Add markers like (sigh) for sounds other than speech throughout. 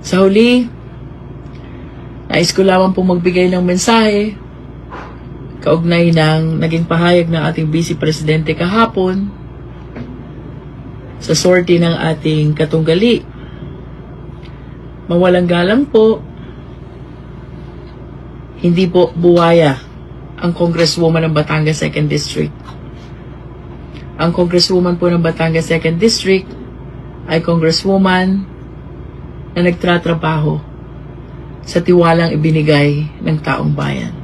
Sa huli, nais ko lamang po magbigay ng mensahe kaugnay ng naging pahayag ng ating Vice Presidente kahapon sa sortie ng ating katunggali. Mawalang galang po, hindi po buwaya ang Congresswoman ng Batangas 2nd District. Ang Congresswoman po ng Batangas 2nd District ay Congresswoman na nagtratrabaho sa tiwalang ibinigay ng taong bayan.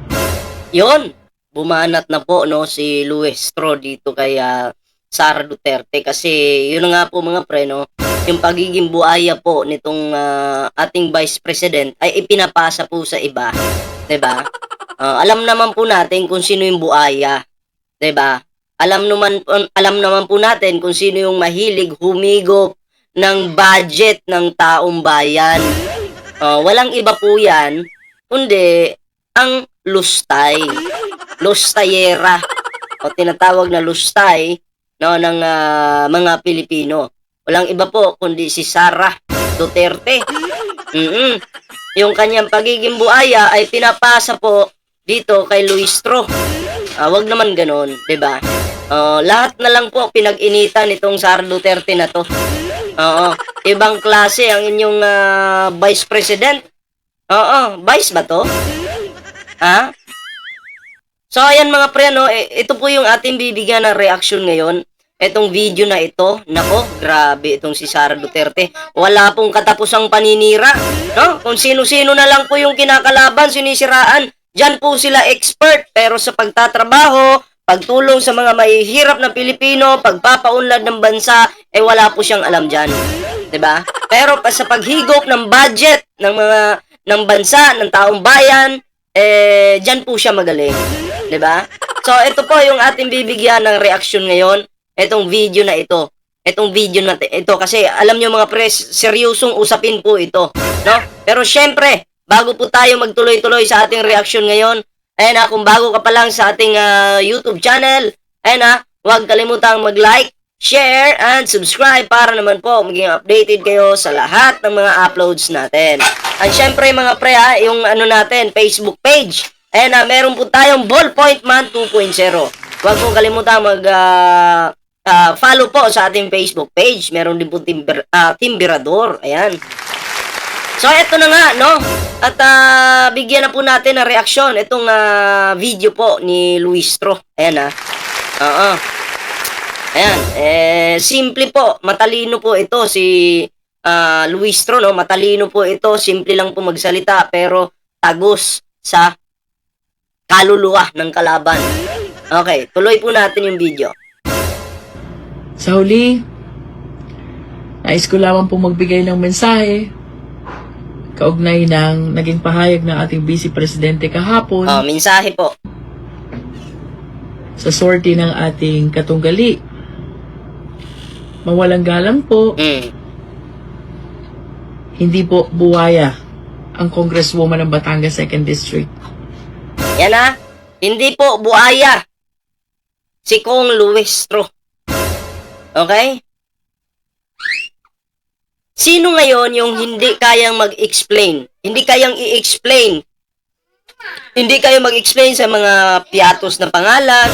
Yon, bumanat na po no si Luis Tro dito kay ah, Sara Duterte kasi yun nga po mga pre no, yung pagiging buaya po nitong ah, ating Vice President ay ipinapasa po sa iba, 'di ba? (laughs) Ah, alam naman po natin kung sino yung buaya, 'di ba? Alam naman alam naman po natin kung sino yung mahilig humigop ng budget ng taong bayan. Ah, walang iba po 'yan kundi ang lustay. Lustayera. O tinatawag na lustay no, ng ah, mga Pilipino. Walang iba po kundi si Sara Duterte. mm Yung kanyang pagiging buaya ay pinapasa po dito kay Luis Tro. Ah, wag naman ganon, 'di ba? Ah, lahat na lang po pinag-initan nitong Sara Duterte na to. Oo, ibang klase ang inyong ah, Vice President. Oo, Vice ba to? Ha? So ayan mga pre, no, eh, ito po yung ating bibigyan ng reaction ngayon. Etong video na ito, nako, grabe itong si Sara Duterte. Wala pong katapusang paninira, no? Kung sino-sino na lang po yung kinakalaban, sinisiraan, Diyan po sila expert, pero sa pagtatrabaho, pagtulong sa mga mahihirap na Pilipino, pagpapaunlad ng bansa, eh wala po siyang alam diyan. 'Di ba? Pero pa sa paghigop ng budget ng mga ng bansa, ng taong bayan, eh diyan po siya magaling. ba? So ito po yung ating bibigyan ng reaction ngayon, itong video na ito. Itong video na ito kasi alam niyo mga pres, seryosong usapin po ito, no? Pero syempre, bago po tayo magtuloy-tuloy sa ating reaction ngayon, ayun na, kung bago ka pa lang sa ating ah, YouTube channel, ayun na, huwag kalimutang mag-like, share, and subscribe para naman po maging updated kayo sa lahat ng mga uploads natin. At syempre mga pre ha, yung ano natin, Facebook page. Ayan na, meron po tayong Ballpoint Man 2.0. Huwag pong kalimutan mag ah, ah, follow po sa ating Facebook page. Meron din po timber, ah, Timberador. Ayan. So, eto na nga, no? At ah, bigyan na po natin ng reaksyon itong ah, video po ni Luis Tro. Ayan ah. Oo. Ayan, eh, simple po, matalino po ito si ah, Luis Tro, no? Matalino po ito, simple lang po magsalita, pero tagos sa kaluluwa ng kalaban. Okay, tuloy po natin yung video. Sa huli, nais ko lamang po magbigay ng mensahe kaugnay ng naging pahayag ng ating Vice Presidente kahapon Oh, mensahe po. sa sortie ng ating katunggali. Mawalang galang po, Mm. hindi po buwaya ang Congresswoman ng Batangas 2nd District. Yan ha. Hindi po buaya. Si Kong Luestro. Okay? Sino ngayon yung hindi kayang mag-explain? Hindi kayang i-explain. Hindi kayo mag-explain sa mga piatos na pangalan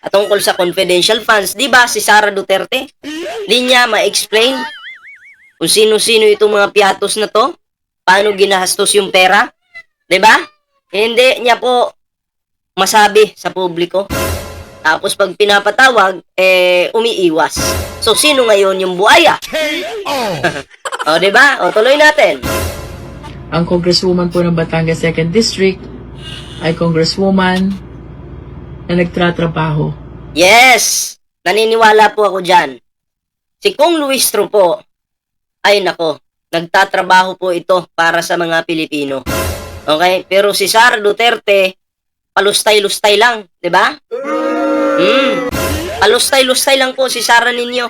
at tungkol sa confidential funds. Di ba si Sara Duterte? Hindi niya ma-explain kung sino-sino itong mga piatos na to? Paano ginahastos yung pera? Di ba? Hindi niya po masabi sa publiko. Tapos pag pinapatawag, eh, umiiwas. So, sino ngayon yung buaya? o, (laughs) di ba? O, tuloy natin. Ang Congresswoman po ng Batangas 2nd District ay Congresswoman na nagtratrabaho Yes! Naniniwala po ako dyan. Si Kong Luistro po, ay nako, nagtatrabaho po ito para sa mga Pilipino. Okay? Pero si Sara Duterte, palustay-lustay lang, di ba? Hmm. Palustay-lustay lang po si Sara ninyo.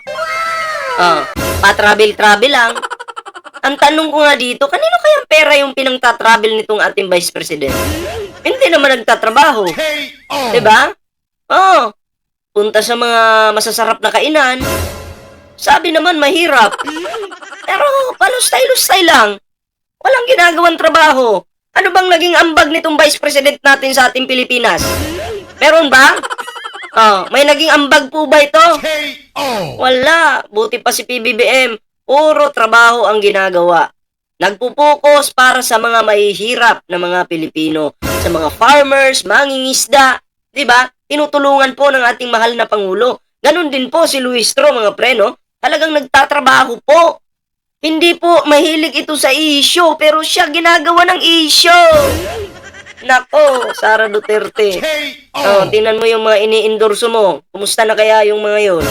Oh, pa-travel-travel lang. Ang tanong ko nga dito, kanino kayang pera yung pinangtatravel nitong ating Vice President? Hindi naman nagtatrabaho. Ba? Oo. punta sa mga masasarap na kainan. Sabi naman mahirap. Pero palustay-lustay lang. Walang ginagawang trabaho. Ano bang naging ambag nitong Vice President natin sa ating Pilipinas? Meron ba? Oh, may naging ambag po ba ito? Wala. Buti pa si PBBM. Puro trabaho ang ginagawa. Nagpupokus para sa mga mahihirap na mga Pilipino. Sa mga farmers, mangingisda. 'Di ba? Tinutulungan po ng ating mahal na Pangulo. Ganon din po si Luis Tro, mga preno. Talagang nagtatrabaho po. Hindi po mahilig ito sa issue, pero siya ginagawa ng issue. Nako, Sara Duterte. Oh, tingnan mo yung mga ini-endorso mo. Kumusta na kaya yung mga yun?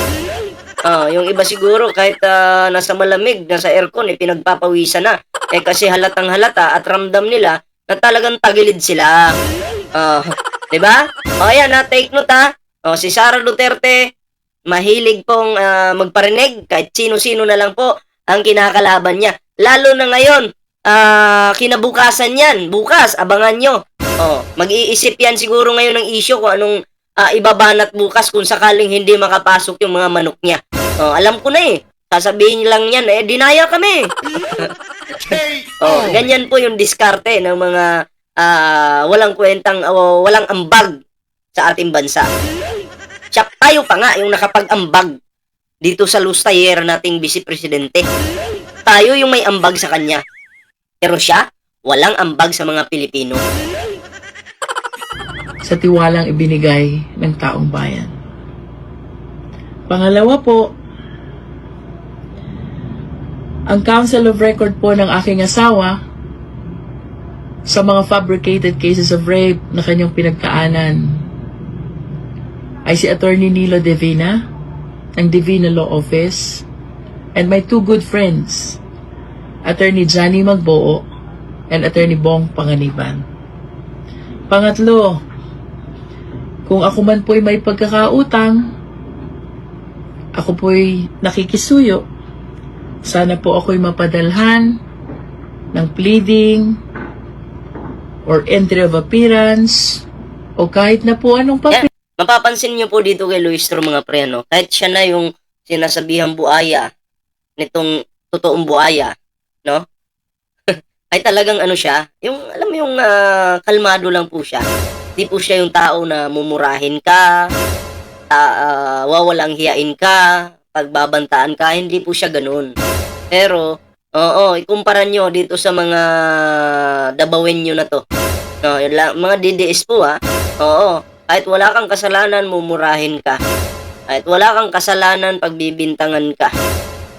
Ah, yung iba siguro kahit ah, nasa malamig, nasa aircon, eh, pinagpapawisan na. Eh kasi halatang halata at ramdam nila na talagang tagilid sila. Ah, 'di ba? O ayan, na take note ha. O si Sara Duterte, mahilig pong ah, magparinig kahit sino-sino na lang po ang kinakalaban niya. Lalo na ngayon, ah, kinabukasan yan. Bukas, abangan nyo. Oh, mag-iisip yan siguro ngayon ng issue kung anong ah, ibabanat bukas kung sakaling hindi makapasok yung mga manok niya. Oh, alam ko na eh. Sasabihin lang yan, eh, dinaya kami. (laughs) Oh, ganyan po yung diskarte ng mga ah, walang kwentang, o walang ambag sa ating bansa. Siya tayo pa nga yung nakapag-ambag dito sa lustayer nating vice presidente. Tayo yung may ambag sa kanya. Pero siya, walang ambag sa mga Pilipino. Sa tiwalang ibinigay ng taong bayan. Pangalawa po, ang Council of Record po ng aking asawa sa mga fabricated cases of rape na kanyang pinagkaanan ay si Attorney Nilo Divina ng Divina Law Office and my two good friends, Attorney Johnny Magboo and Attorney Bong Panganiban. Pangatlo, kung ako man po'y may pagkakautang, ako po'y nakikisuyo. Sana po ako'y mapadalhan ng pleading or entry of appearance o kahit na po anong papel. Mapapansin niyo po dito kay Luis Tro mga pre, no? kahit siya na yung sinasabihang buaya nitong totoong buaya, no? (laughs) ay talagang ano siya, yung alam mo yung ah, kalmado lang po siya. Di po siya yung tao na mumurahin ka, ta- ah, wawalang hiyain ka, pagbabantaan ka, hindi po siya ganun. Pero, oo, ikumpara nyo dito sa mga dabawin nyo na to. No, yun lang, mga DDS po ha. Oo, kahit wala kang kasalanan, mumurahin ka. Kahit wala kang kasalanan, pagbibintangan ka.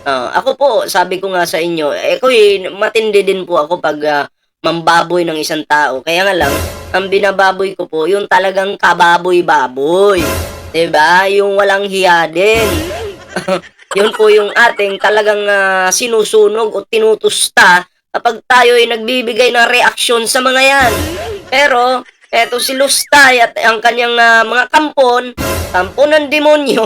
Ah, ako po, sabi ko nga sa inyo, eh, ako matindi din po ako pag ah, mambaboy ng isang tao. Kaya nga lang, ang binababoy ko po, yung talagang kababoy-baboy. ba? Yung walang hiya din. (laughs) yun po yung ating talagang ah, sinusunog o tinutusta kapag tayo ay nagbibigay ng reaksyon sa mga yan. Pero, eto si Lustay at ang kanyang ah, mga kampon, kampon ng demonyo,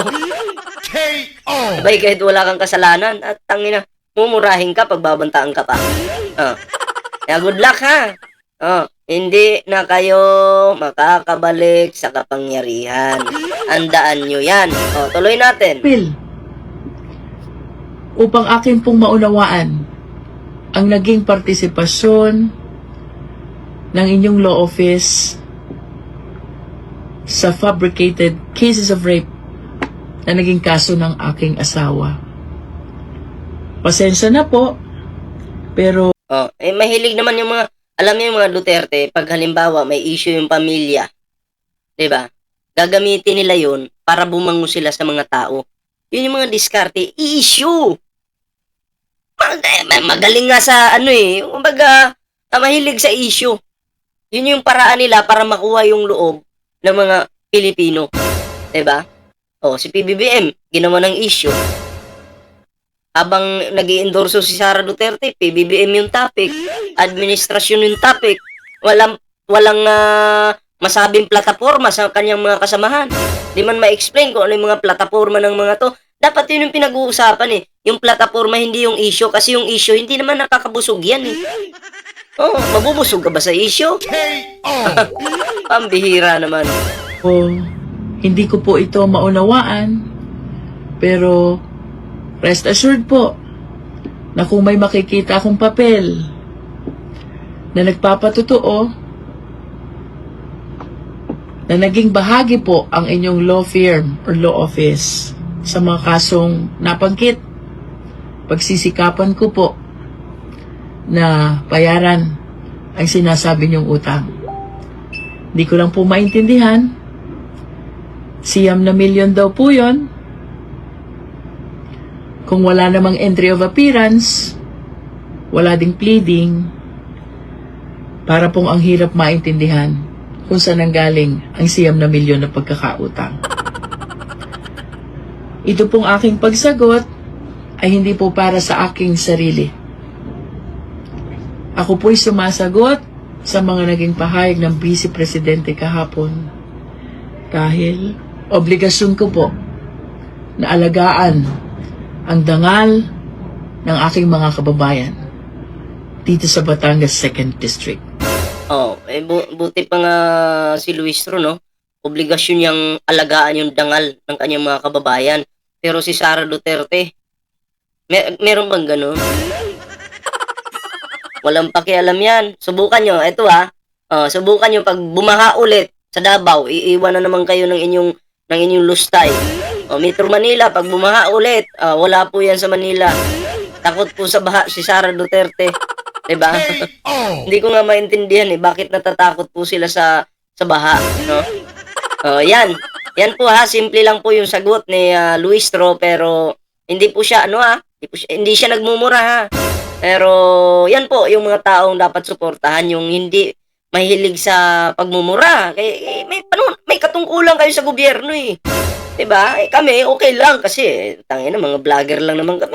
Sabay kahit wala kang kasalanan at tangina, mumurahin ka pag babantaan ka pa. Oh. Kaya good luck ha. Oh, hindi na kayo makakabalik sa kapangyarihan. Andaan nyo yan. Oh, tuloy natin. upang akin pong maunawaan ang naging partisipasyon ng inyong law office sa fabricated cases of rape na naging kaso ng aking asawa. Pasensya na po, pero Oh, eh mahilig naman yung mga alam niyo mga Duterte pag halimbawa may issue yung pamilya. 'Di ba? Gagamitin nila 'yon para bumango sila sa mga tao. Yun yung mga diskarte, issue. Mag- ma- magaling nga sa ano eh, kumbaga ah, mahilig sa issue. Yun yung paraan nila para makuha yung loob ng mga Pilipino. 'Di ba? Oh, si PBBM ginawa ng issue. Habang nag endorso si Sara Duterte, PBBM yung topic, administrasyon yung topic. Walang walang ah, masabing plataforma sa kanyang mga kasamahan. Di man ma-explain kung ano yung mga plataforma ng mga to. Dapat yun yung pinag-uusapan eh. Yung plataforma hindi yung issue kasi yung issue hindi naman nakakabusog yan eh. Oh, mabubusog ka ba sa issue? (laughs) Pambihira naman. o, hindi ko po ito maunawaan. Pero rest assured po na kung may makikita akong papel na nagpapatotoo na naging bahagi po ang inyong law firm or law office sa mga kasong napangkit. Pagsisikapan ko po na bayaran ang sinasabi niyong utang. Hindi ko lang po maintindihan. Siyam na milyon daw po yon. Kung wala namang entry of appearance, wala ding pleading, para pong ang hirap maintindihan kung saan nanggaling ang siyam na milyon na pagkakautang. Ito pong aking pagsagot ay hindi po para sa aking sarili. Ako po'y sumasagot sa mga naging pahayag ng Vice Presidente kahapon dahil obligasyon ko po na alagaan ang dangal ng aking mga kababayan dito sa Batangas 2nd District. Oh, eh, bu- buti pa nga si Luistro, no? Obligasyon niyang alagaan yung dangal ng kanyang mga kababayan. Pero si Sara Duterte, mer- meron bang ganun? (laughs) Walang pakialam yan. Subukan nyo. Ito ha. Oh, subukan nyo pag bumaha ulit sa Davao, iiwan na naman kayo ng inyong ng inyong lustay. Oh, Metro Manila, pag bumaha ulit, ah, wala po yan sa Manila. Takot po sa baha si Sara Duterte. 'Di ba? Hindi ko nga maintindihan eh bakit natatakot po sila sa sa baha, no? Oh, yan. Yan po ha, simple lang po yung sagot ni ah, Luis Tro pero hindi po siya ano ha, hindi, po siya, hindi siya nagmumura ha. Pero yan po yung mga taong dapat suportahan yung hindi mahilig sa pagmumura. Kaya eh, may ano, may katungkulan kayo sa gobyerno eh. 'Di ba? Eh, kami okay lang kasi eh, tangina mga vlogger lang naman kami.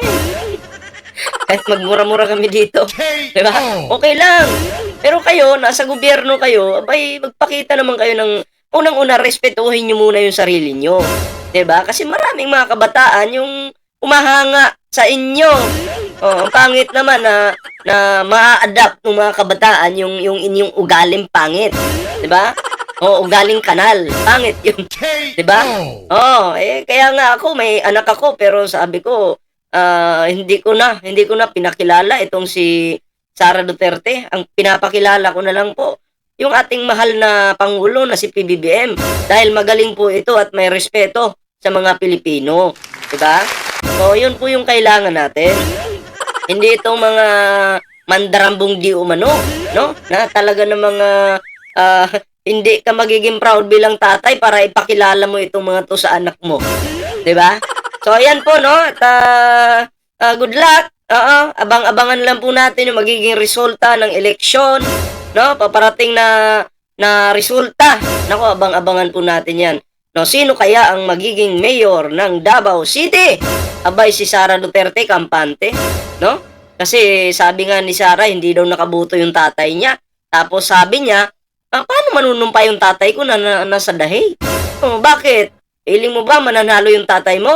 Kahit (laughs) magmura-mura kami dito. Di ba? Okay lang. Pero kayo, nasa gobyerno kayo, abay, magpakita naman kayo ng, unang-una, respetuhin nyo muna yung sarili nyo. Di ba? Kasi maraming mga kabataan yung umahanga sa inyo. Oh, ang pangit naman na na ma-adapt ng mga kabataan yung yung inyong ugaling pangit. 'Di ba? O ugaling kanal. Pangit yun. 'Di ba? Oh, eh kaya nga ako may anak ako pero sabi ko ah, hindi ko na hindi ko na pinakilala itong si Sara Duterte. Ang pinapakilala ko na lang po yung ating mahal na pangulo na si PBBM dahil magaling po ito at may respeto sa mga Pilipino, 'di ba? So, yun po yung kailangan natin. Hindi itong mga mandarambong di umano, no? Na talaga ng mga ah, hindi ka magiging proud bilang tatay para ipakilala mo itong mga to sa anak mo. 'Di ba? So ayan po no, at ah, ah, good luck. Oo, abang-abangan lang po natin yung magiging resulta ng eleksyon, no? Paparating na na resulta. Nako, abang-abangan po natin 'yan. No, sino kaya ang magiging mayor ng Davao City? Abay si Sara Duterte kampante, no? Kasi sabi nga ni Sara hindi daw nakabuto yung tatay niya. Tapos sabi niya, ah, paano manunumpa yung tatay ko na, na nasa dahi? Oh, bakit? Iling mo ba mananalo yung tatay mo?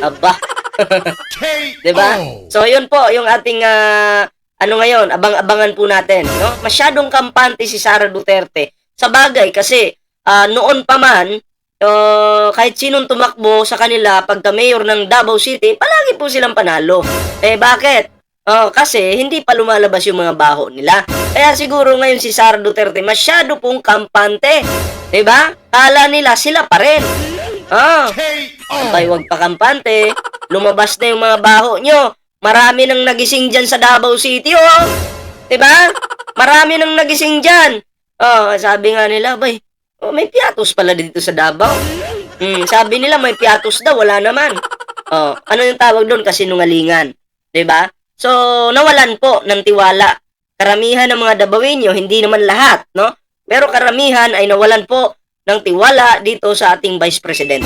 Aba. (laughs) 'Di ba? So, yun po yung ating ah, ano ngayon, abang-abangan po natin, no? Masyadong kampante si Sara Duterte. Sa bagay kasi ah, noon pa man uh, kahit sinong tumakbo sa kanila pagka mayor ng Davao City, palagi po silang panalo. Eh bakit? Oh, kasi hindi pa lumalabas yung mga baho nila. Kaya siguro ngayon si Sara Duterte masyado pong kampante. 'Di ba? Kala nila sila pa rin. Ah, Abay, wag pa kampante. Lumabas na yung mga baho nyo. Marami nang nagising dyan sa Davao City, oh. Diba? Marami nang nagising dyan. Oh, sabi nga nila, bay, oh, may piatos pala dito sa Davao. Hmm, sabi nila may piatos daw, wala naman. Oh, ano yung tawag doon? Kasinungalingan. 'Di ba? So, nawalan po ng tiwala. Karamihan ng mga Davaoenyo, hindi naman lahat, no? Pero karamihan ay nawalan po ng tiwala dito sa ating Vice President.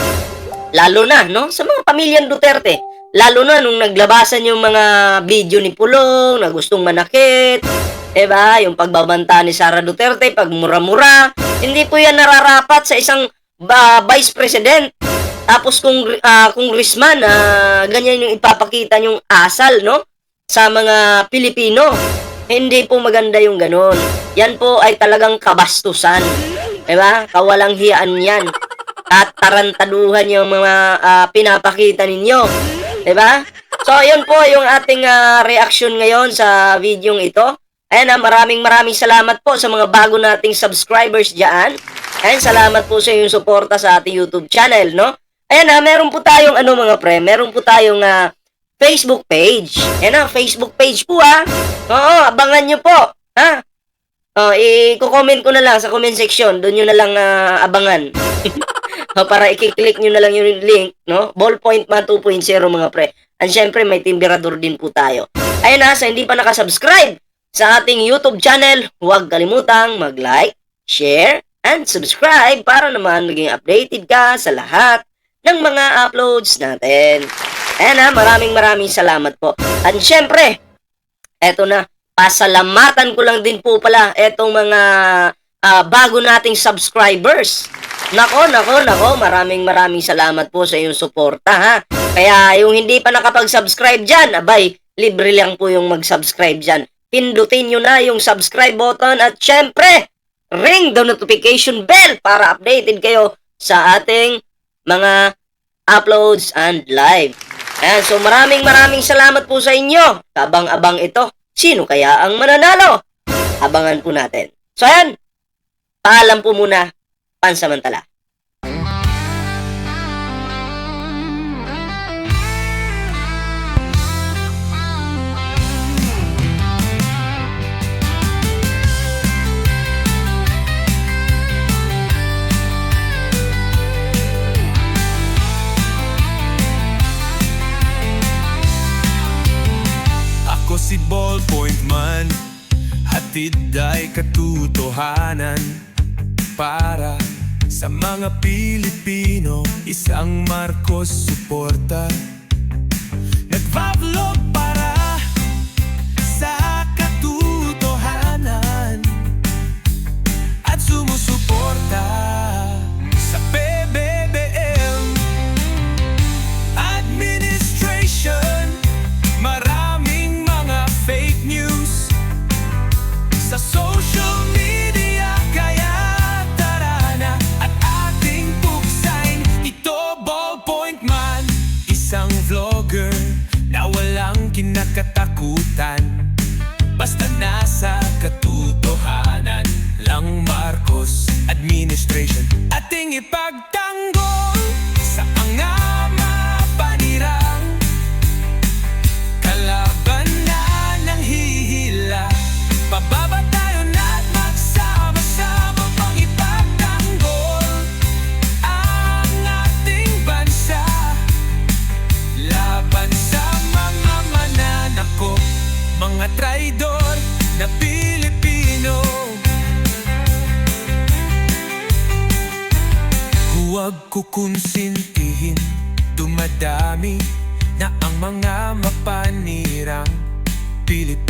Lalo na, no? Sa mga pamilyang Duterte. Lalo na nung naglabasan yung mga video ni Pulong na gustong manakit. Diba? Yung pagbabanta ni Sara Duterte, pag mura-mura. Hindi po yan nararapat sa isang ba, Vice President. Tapos kung ah, kung Risman, ah, ganyan yung ipapakita yung asal, no? Sa mga Pilipino. Hindi po maganda yung ganon. Yan po ay talagang kabastusan. Diba? Kawalang hiyaan yan. At yung mga ah, pinapakita ninyo. Diba? So ayun po yung ating ah, reaction ngayon sa video ito. Ayan na, maraming maraming salamat po sa mga bago nating subscribers dyan. Ayan, salamat po sa inyong suporta sa ating YouTube channel, no? Ayan na, meron po tayong ano mga pre, meron po tayong ah, Facebook page. Ayan na, Facebook page po ah. Oo, abangan nyo po. Ha? Oh, i-comment ko na lang sa comment section. Doon nyo na lang ah, abangan. (laughs) O, para i-click nyo na lang yung link, no? Ballpoint man 2.0 mga pre. And syempre, may timberador din po tayo. Ayun na, sa hindi pa nakasubscribe sa ating YouTube channel, huwag kalimutang mag-like, share, and subscribe para naman maging updated ka sa lahat ng mga uploads natin. Ayan na, maraming maraming salamat po. And syempre, eto na, pasalamatan ko lang din po pala etong mga ah, bago nating subscribers. Nako, nako, nako, maraming maraming salamat po sa iyong suporta ha. Kaya yung hindi pa nakapag-subscribe dyan, abay, libre lang po yung mag-subscribe dyan. Pindutin nyo na yung subscribe button at syempre, ring the notification bell para updated kayo sa ating mga uploads and live. Ayan, so maraming maraming salamat po sa inyo. Kabang-abang ito. Sino kaya ang mananalo? Abangan po natin. So ayan, paalam po muna, pansamantala. Ay Para sa mga Pilipino Isang Marcos suporta Billy